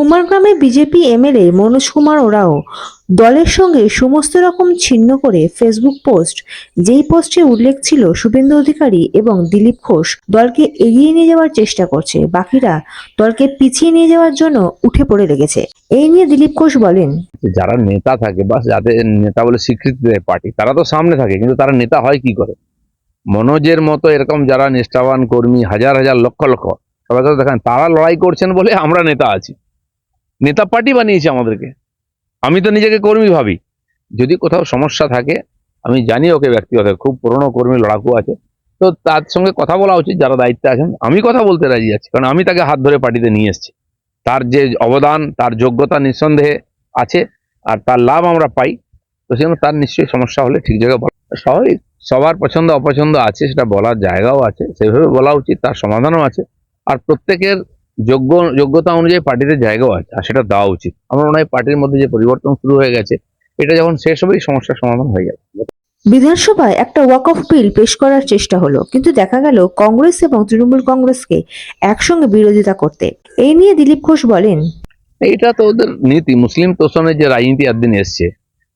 কুমারগ্রামে BJP MLA Manoj Kumar Oraon দলের সঙ্গে সমস্ত রকম ছিন্ন করে ফেসবুক পোস্ট যেই পোস্টে উল্লেখ ছিল শুভেন্দু অধিকারী এবং দিলীপ ঘোষ দলকে এগিয়ে নিয়ে যাওয়ার চেষ্টা করছে। বাকিরা দলকে পিছিয়ে নিয়ে যাওয়ার জন্য উঠে পড়ে লেগেছে। এই নিয়ে দিলীপ ঘোষ বলেন, যারা নেতা থাকে বা যাদের নেতা বলে স্বীকৃতি দেয় পার্টি, তারা তো সামনে থাকে, কিন্তু তারা নেতা হয় কি করে? মনোজের মতো এরকম যারা নিষ্ঠাবান কর্মী, হাজার হাজার লক্ষ লক্ষ, সবাই কথা দেখেন তারা লড়াই করছেন বলে আমরা নেতা আছি। নেতা পার্টি বানিয়েছে আমাদেরকে। আমি তো নিজেকে কর্মী ভাবি। যদি কোথাও সমস্যা থাকে, আমি জানি ওকে ব্যক্তিগত, খুব পুরনো কর্মী, লড়াকু আছে। তো তার সঙ্গে কথা বলা উচিত, যারা দায়িত্বে আছেন, আমি কথা বলতে রাজি আছি, কারণ আমি তাকে হাত ধরে পার্টিতে নিয়ে এসেছি। তার যে অবদান, তার যোগ্যতা নিঃসন্দেহে আছে, আর তার লাভ আমরা পাই। তো সেজন্য তার নিশ্চয়ই সমস্যা হলে ঠিক জায়গায় বলা স্বাভাবিক। সবার পছন্দ, অপছন্দ আছে, সেটা বলার জায়গাও আছে। সেভাবে বলা উচিত, তার সমাধানও আছে। আর প্রত্যেকের যোগ্য যোগ্যতা অনুযায়ী পার্টিতে জায়গাও আছে আর সেটা দেওয়া উচিত। আমার মনে হয় পার্টির মধ্যে যে পরিবর্তন শুরু হয়ে গেছে এটা যখন শেষ হবে এই সমস্যার সমাধান হয়ে যাবে। বিধানসভায় একটা ওয়াক অফ বিল পেশ করার চেষ্টা হলো কিন্তু দেখা গেল কংগ্রেস এবং তৃণমূল কংগ্রেসকে একসঙ্গে বিরোধিতা করতে। এই নিয়ে দিলীপ ঘোষ বলেন এটা তো ওদের নীতি মুসলিম তোষণের যে রাজনীতি একদিন এসছে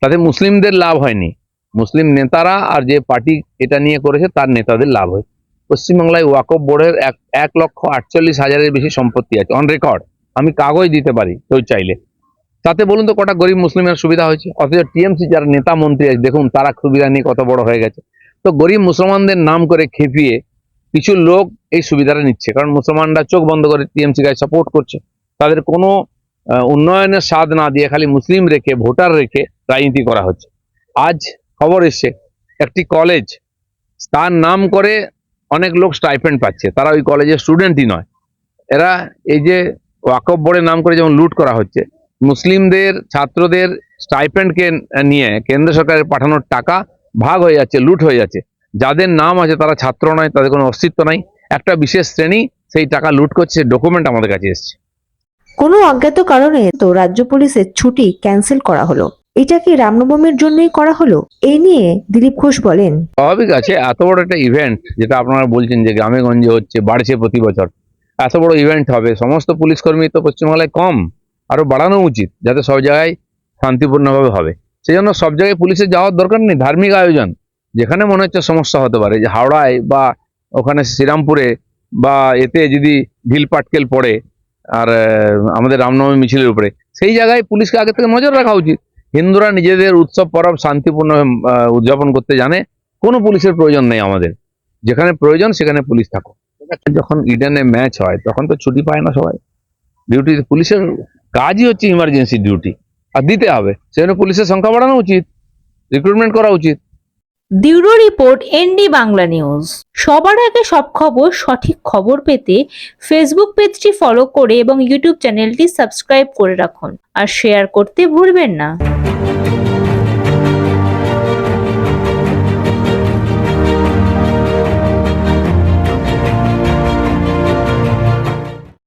তাতে মুসলিমদের লাভ হয়নি। মুসলিম নেতারা আর যে পার্টি এটা নিয়ে করেছে তার নেতাদের লাভ হয় পশ্চিমবাংলায় ওয়াকফ বোর্ডের এক এক লক্ষ আটচল্লিশ হাজারের বেশি সম্পত্তি আছে অন রেকর্ড আমি কাগজ দিতে পারি, কেউ চাইলে। তাতে বলুন তো, কটা গরিব মুসলিমের সুবিধা হয়েছে? অথচ টিএমসি যারা নেতা মন্ত্রী আছে, দেখুন, তারা সুবিধা নিয়ে কত বড় হয়ে গেছে। তো গরিব মুসলমানদের নাম করে খেপিয়ে কিছু লোক এই সুবিধাটা নিচ্ছে, কারণ মুসলমানরা চোখ বন্ধ করে টিএমসি গায়ে সাপোর্ট করছে। তাদের কোনো উন্নয়নের স্বাদ না দিয়ে খালি মুসলিম রেখে, ভোটার রেখে রাজনীতি করা হচ্ছে। আজ খবর এসছে, একটি কলেজ তার নাম করে অনেক লোক স্টাইপেন্ড পাচ্ছে। তারা ওই কলেজের স্টুডেন্টই নয়। এরা এই যে ওয়াকফ বোর্ডের নাম করে যেমন লুট করা হচ্ছে, মুসলিমদের, ছাত্রদের স্টাইপেন্ডকে নিয়ে কেন্দ্র সরকারের পাঠানোর টাকা ভাগ হয়ে যাচ্ছে লুট হয়ে যাচ্ছে। যাদের নাম আছে তারা ছাত্র নয়, তাদের কোনো অস্তিত্ব নাই। একটা বিশেষ শ্রেণি সেই টাকা লুট করছে ডকুমেন্ট আমাদের কাছে এসছে। কোনো অজ্ঞাত কারণে তো রাজ্য পুলিশের ছুটি ক্যান্সেল করা হলো। এটা কি রামনবমীর জন্যই করা হলো? এই নিয়ে দিলীপ ঘোষ বলেন। স্বাভাবিক আছে, এত বড় একটা ইভেন্ট যেটা আপনারা বলছেন যে গ্রামে গঞ্জে হচ্ছে, বাড়ছে প্রতি বছর। এত বড় ইভেন্ট হবে, সমস্ত পুলিশ কর্মী তো পশ্চিমবাংলায় কম, আরও বাড়ানো উচিত যাতে সব জায়গায় শান্তিপূর্ণভাবে হবে। সেই জন্য সব জায়গায় পুলিশের যাওয়ার দরকার নেই, ধার্মিক আয়োজন। যেখানে মনে হচ্ছে সমস্যা হতে পারে, যে হাওড়ায় বা ওখানে শ্রীরামপুরে বা এতে যদি ঢিল পাটকেল পড়ে, আর আমাদের রামনবমী মিছিলের উপরে, সেই জায়গায় পুলিশকে আগে থেকে নজর রাখা উচিত। হিন্দুরা নিজেদের উৎসব পরব শান্তিপূর্ণ উদযাপন করতে জানে, কোনো পুলিশের প্রয়োজন নেই আমাদের। যেখানে প্রয়োজন, সেখানে পুলিশ থাকো যখন ইডেনে ম্যাচ হয়, তখন তো ছুটি পায় না সবাই। ডিউটি পুলিশের কাজই হচ্ছে ইমার্জেন্সি ডিউটি আর দিতে হবে। সেজন্য পুলিশের সংখ্যা বাড়ানো উচিত। রিক্রুটমেন্ট করা উচিত। Bureau report, ND Bangla news. সবার আগে সব খবর, সঠিক খবর পেতে ফেসবুক পেজটি ফলো করে এবং ইউটিউব চ্যানেলটি সাবস্ক্রাইব করে রাখুন। আর শেয়ার করতে ভুলবেন না।